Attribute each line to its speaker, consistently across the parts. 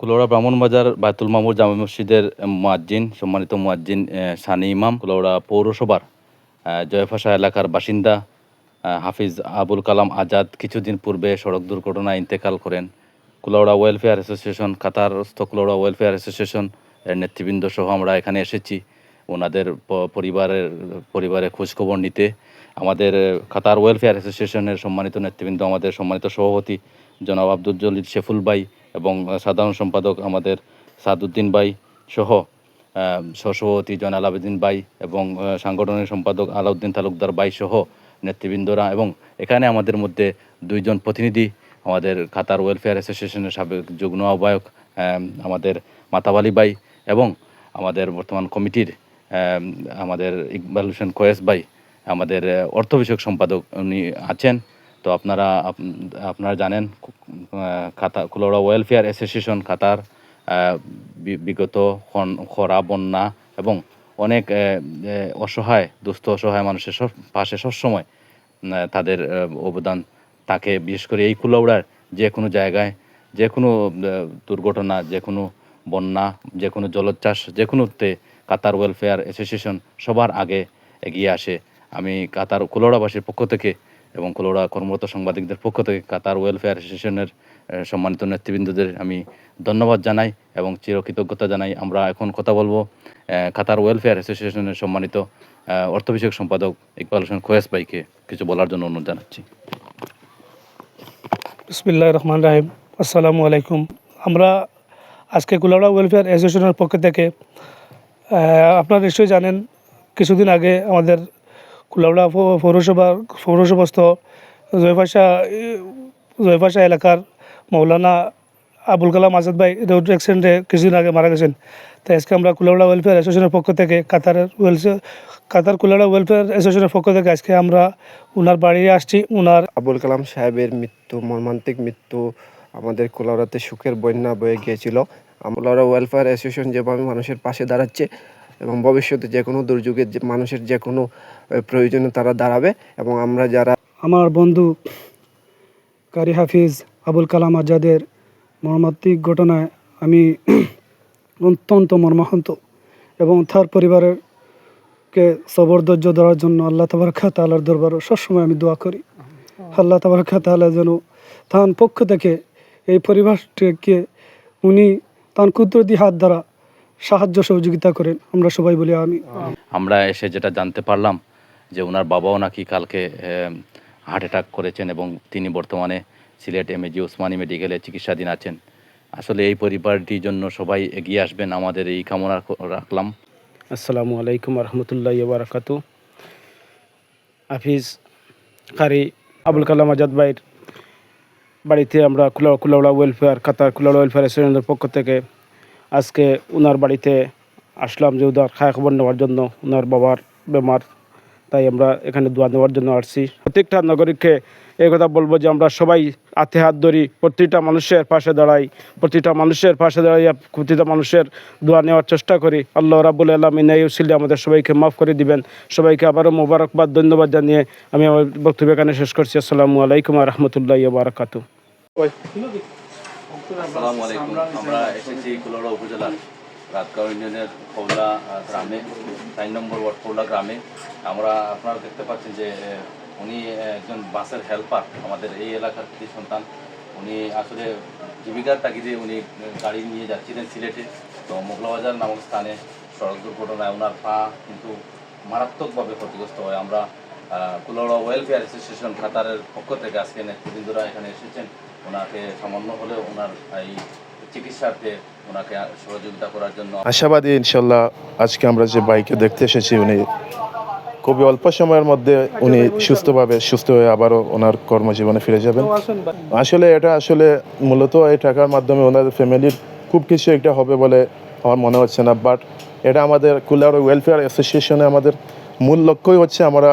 Speaker 1: কুলাউড়া ব্রাহ্মণবাজার বায়তুল মামুর জামে মসজিদের মুয়াজ্জিন, সম্মানিত মুয়াজ্জিন সানি ইমাম কুলাউড়া পৌরসভার জয়ফাশা এলাকার বাসিন্দা হাফিজ আবুল কালাম আজাদ কিছুদিন পূর্বে সড়ক দুর্ঘটনায় ইন্তেকাল করেন। কুলাউড়া ওয়েলফেয়ার অ্যাসোসিয়েশন, কাতারস্থ কুলাউড়া ওয়েলফেয়ার অ্যাসোসিয়েশন এর নেতৃবৃন্দ সহ আমরা এখানে এসেছি। ওনাদের পরিবারের পরিবারের খোঁজখবর নিতে। আমাদের কাতার ওয়েলফেয়ার অ্যাসোসিয়েশনের সম্মানিত নেতৃবৃন্দ, আমাদের সম্মানিত সভাপতি জনাব আব্দুল জলিল শেফুল ভাই এবং সাধারণ সম্পাদক আমাদের সাদুদ্দিন ভাই সহ আহ, সহসভাপতি জন আলাউদ্দিন ভাই এবং সাংগঠনিক সম্পাদক আলাউদ্দিন তালুকদার ভাই সহ নেতৃবৃন্দরা এবং এখানে আমাদের মধ্যে দুইজন প্রতিনিধি আমাদের কাতার ওয়েলফেয়ার অ্যাসোসিয়েশনের সাবেক যুগ্ম আহ্বায়ক আমাদের মাতাবালি ভাই এবং আমাদের বর্তমান কমিটির আমাদের ইকবাল হোসেন কয়েস ভাই আমাদের অর্থ বিষয়ক সম্পাদক উনি আছেন। তো আপনারা আপনারা জানেন কাতার কুলোড়া ওয়েলফেয়ার অ্যাসোসিয়েশন কাতার বিগত খরা, বন্যা এবং অনেক অসহায়, দুস্থ, অসহায় মানুষের সব, পাশে সবসময় তাদের অবদান থাকে। বিশেষ করে এই কুলাউড়ার যে কোনো জায়গায়, যে কোনো দুর্ঘটনা, যে কোনো বন্যা, যে কোনো জলোচ্ছ্বাস, যে কোনোতে কাতার ওয়েলফেয়ার অ্যাসোসিয়েশন সবার আগে এগিয়ে আসে। আমি কাতার কুলোড়াবাসীর পক্ষ থেকে এবং কুলোড়া কর্মরত সাংবাদিকদের পক্ষ থেকে কাতার ওয়েলফেয়ার অ্যাসোসিয়েশনের সম্মানিত নেতৃবৃন্দদের আমি ধন্যবাদ জানাই এবং চিরকৃতজ্ঞতা জানাই। আমরা এখন কথা বলব কাতার ওয়েলফেয়ার অ্যাসোসিয়েশনের সম্মানিত অর্থ বিষয়ক সম্পাদক ইকবাল হোসেন খোয়েস ভাইকে কিছু বলার জন্য অনুরোধ জানাচ্ছি।
Speaker 2: বিসমিল্লাহ রহমান রাহিম। আসসালামু আলাইকুম। আমরা আজকে কুলাউড়া ওয়েলফেয়ার অ্যাসোসিয়েশনের পক্ষ থেকে আপনারা নিশ্চয়ই জানেন, কিছুদিন আগে আমাদের কুলাউড়া পৌরসভার পৌরসভাস্থ জয়ভাষা জয়ভাষা এলাকার মৌলানা আবুল কালাম আজাদ ভাই রোড অ্যাক্সিডেন্টে কিছুদিন আগে মারা গেছেন। তাই আজকে আমরা কুলাউড়া ওয়েলফেয়ার অ্যাসোসিয়েশনের পক্ষ থেকে কাতারের ওয়েলফেয়ার কাতার কুলাউড়া ওয়েলফেয়ার অ্যাসোসিয়েশনের পক্ষ থেকে আজকে আমরা ওনার বাড়ি আসছি। ওনার
Speaker 3: আবুল কালাম সাহেবের মৃত্যু, মর্মান্তিক মৃত্যু আমাদের কোলাউড়াতে সুখের বন্যা বয়ে গিয়েছিল। আমলারা ওয়েলফেয়ার অ্যাসোসিয়েশন যেভাবে মানুষের পাশে দাঁড়াচ্ছে এবং ভবিষ্যতে যে কোনো দুর্যোগে যে মানুষের যে কোনো প্রয়োজনে তারা দাঁড়াবে এবং আমরা যারা
Speaker 2: আমার বন্ধু কারি হাফিজ আবুল কালাম আজাদের মর্মান্তিক ঘটনায় আমি অত্যন্ত মর্মাহত এবং তার পরিবারের কে সবর ধৈর্য জন্য আল্লাহ তাবার তালার দরবারে সবসময় আমি দোয়া করি। আল্লাহ তাবার তালা যেন তার পক্ষ থেকে এই পরিবারটিকে উনি তার কুদরতি হাত দ্বারা সাহায্য সহযোগিতা করেন। আমরা সবাই বলি আমি
Speaker 1: আমরা এসে যেটা জানতে পারলাম যে ওনার বাবাও নাকি কালকে হার্ট অ্যাটাক করেছেন এবং তিনি বর্তমানে সিলেট এমএজি ওসমানী মেডিকেলে চিকিৎসাধীন আছেন। আসলে এই পরিবারটির জন্য সবাই এগিয়ে আসবেন আমাদের এই কামনা রাখলাম।
Speaker 4: আসসালামু আলাইকুম রহমতুল্লাহ বারাকাতু হাফিজ কারি আবুল কালাম আজাদ ভাইয়ের বাড়িতে আমরা কুলা Kulaura welfare Qatar Kulaura welfare অ্যাসোসিয়েশনের পক্ষ থেকে আজকে ওনার বাড়িতে আসলাম যে উনার খায় খবর নেওয়ার জন্য ওনার বাবার বেমার, তাই আমরা এখানে দোয়া নেওয়ার জন্য আসছি। প্রত্যেকটা নাগরিককে এই কথা বলব যে আমরা সবাই হাতে হাত ধরি, প্রতিটা মানুষের পাশে দাঁড়াই, প্রতিটা মানুষের পাশে দাঁড়াইয়া প্রতিটা মানুষের দোয়া নেওয়ার চেষ্টা করি। আল্লাহ রাবুল আলমিন এই উসিলে আমাদের সবাইকে মাফ করে দিবেন। সবাইকে আবারও মোবারকবাদ, ধন্যবাদ জানিয়ে আমি আমার বক্তব্য এখানে শেষ করছি। আসসালামু আলাইকুম রহমতুল্লাহ বারাকাতু
Speaker 1: আসসালামু আলাইকুম আমরা এসেছি কুলোড়া উপজেলার রাতগাঁও ইউনিয়নের আহ, গ্রামে চার নম্বর ওয়ার্ড কৌলা গ্রামে। আমরা আপনারা দেখতে পাচ্ছেন যে উনি একজন বাসের হেল্পার আমাদের এই এলাকার সন্তান। উনি আসলে জীবিকার তাগিদে উনি গাড়ি নিয়ে যাচ্ছিলেন সিলেটে। তো মোগলাবাজার নামক স্থানে সড়ক দুর্ঘটনায় ওনার পা কিন্তু মারাত্মকভাবে ক্ষতিগ্রস্ত হয়। আমরা কুলোড়া ওয়েলফেয়ার অ্যাসোসিয়েশন কাতারের পক্ষ থেকে আজকে নেতৃবৃন্দরা এখানে এসেছেন। ওনাকে সামান্য হলেও ওনার এই চিকিৎসার্থে ওনাকে সহযোগিতা করার জন্য
Speaker 5: আশাবাদী ইনশাল্লাহ আজকে আমরা যে বাইকে দেখতে এসেছি উনি খুবই অল্প সময়ের মধ্যে উনি সুস্থভাবে সুস্থ হয়ে আবারও ওনার কর্মজীবনে ফিরে যাবেন। আসলে এটা আসলে মূলত এই টাকার মাধ্যমে ওনাদের ফ্যামিলির খুব কিছু একটা হবে বলে আমার মনে হচ্ছে না বাট এটা আমাদের কুলার ওয়েলফেয়ার অ্যাসোসিয়েশনে আমাদের মূল লক্ষ্যই হচ্ছে আমরা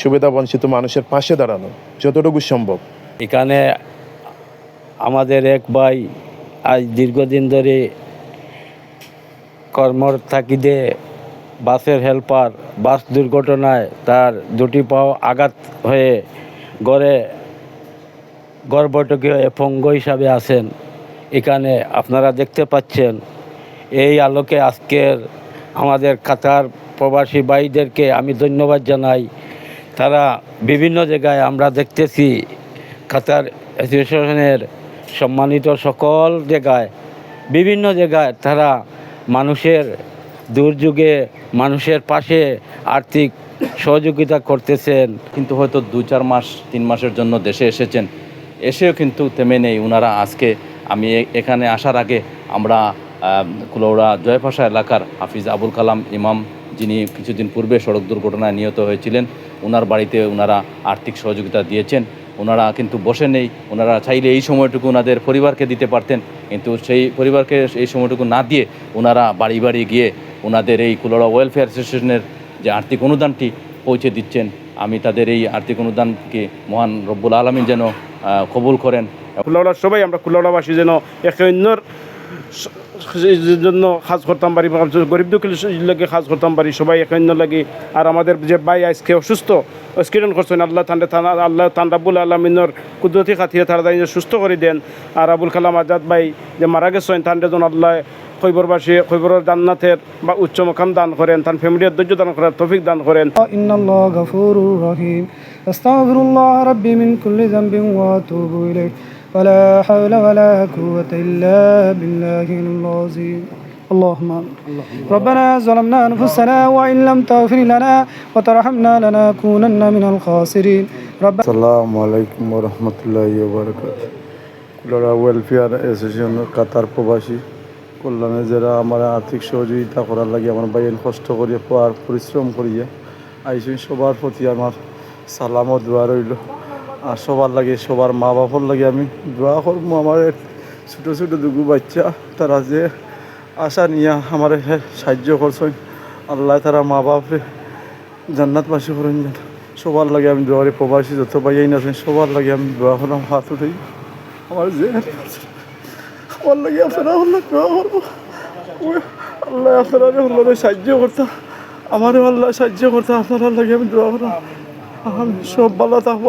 Speaker 5: সুবিধা বঞ্চিত মানুষের পাশে দাঁড়ানো যতটুকু সম্ভব।
Speaker 6: এখানে আমাদের এক ভাই আজ দীর্ঘদিন ধরে কর্মর থাকিদে বাসের হেল্পার, বাস দুর্ঘটনায় তার দুটি পাও আঘাত হয়ে গড়ে বৈঠকে পঙ্গ হিসাবে আছেন। এখানে আপনারা দেখতে পাচ্ছেন, এই আলোকে আজকের আমাদের কাতার প্রবাসী ভাইদেরকে আমি ধন্যবাদ জানাই। তারা বিভিন্ন জায়গায় আমরা দেখতেছি, কাতার অ্যাসোসিয়েশনের সম্মানিত সকল জায়গায়, বিভিন্ন জায়গায় তারা মানুষের দুর্যোগে, মানুষের পাশে আর্থিক সহযোগিতা করতেছেন।
Speaker 1: কিন্তু হয়তো দু চার মাস, তিন মাসের জন্য দেশে এসেছেন। এসেও কিন্তু থেমে নেই ওনারা আজকে। আমি এখানে আসার আগে আমরা কুলৌড়া জয়পাশা এলাকার হাফিজ আবুল কালাম ইমাম, যিনি কিছুদিন পূর্বে সড়ক দুর্ঘটনায় নিহত হয়েছিলেন ওনার বাড়িতে ওনারা আর্থিক সহযোগিতা দিয়েছেন। ওনারা কিন্তু বসে নেই, ওনারা চাইলে এই সময়টুকু ওনাদের পরিবারকে দিতে পারতেন, কিন্তু সেই পরিবারকে এই সময়টুকু না দিয়ে ওনারা বাড়ি বাড়ি গিয়ে ওনাদের এই কুলড়া ওয়েলফেয়ার অ্যাসোসিয়েশনের যে আর্থিক অনুদানটি পৌঁছে দিচ্ছেন। আমি তাদের এই আর্থিক অনুদানকে মহান রব্বুল আলমিন যেন কবুল করেন।
Speaker 4: কুলাউড়ার সবাই, আমরা কুলাউড়াবাসী যেন একে অন্যর জন্য কাজ করতাম পারি গরিব দুঃখীর লাগে কাজ করতাম পারি সবাই এখান্য লাগে। আর আমাদের যে ভাই আজকে অসুস্থ, স্কিরণ করছেন, আল্লাহ তান্ডে থানা, আল্লাহ তান রাবুল আলমিনর কুদরতি খাতিয়ে তারা তাই সুস্থ করে দেন। আর আবুল কালাম আজাদ ভাই যে মারা গেছেন তান্ডে জন আল্লাহ খৈবরবাসী, খৈবরের জান্নাতের বা উচ্চ মকাম দান করেন তার ফ্যামিলির ধৈর্য দান করেন তফিক দান করেন।
Speaker 7: রহিম। আস্তাগফিরুল্লাহ রাব্বি মিন কুল্লি ولا حول ولا قوة إلا بالله العظيم اللهم ربنا ظلمنا أنفسنا وإن لم تغفر لنا وترحمنا لنكونن من الخاسرين ربنا
Speaker 8: আসসালামু আলাইকুম রহমতুল্লাহ বারকাত কুলারা ওয়েলফেয়ার অ্যাসোসিয়েশন কাতার প্রবাসী কল্যাণে যারা আমার আর্থিক সহযোগিতা করার লাগে আমার বাইন কষ্ট করিয়ে পাওয়ার পরিশ্রম করিয়ে আইসুন সবার প্রতি আমার সালাম ও দোয়া রইল আর সবার লাগে, সবার মা বাবার লাগে আমি দোয়া করব আমার ছোটো ছোটো দুগু বাচ্চা, তারা যে আশা নিয়ে আমার সাহায্য করছেন। আল্লাহ তারা মা বাপরে জান্নাত জান্নাতবাসী করেন সবার লাগে আমি দোয়ারে প্রবাসী যত ভাইয়াই আছেন, সবার লাগে আমি দোয়া করলাম হাত উঠেই। আমার যে আমার লাগে আপনারা আল্লাহ দোয়া করব। আল্লাহ আপনারা আল্লাহ সাহায্য করতাম আমারও আল্লাহ সাহায্য করতাম আপনারা লাগে আমি দোয়া করলাম সব ভালো থাকব।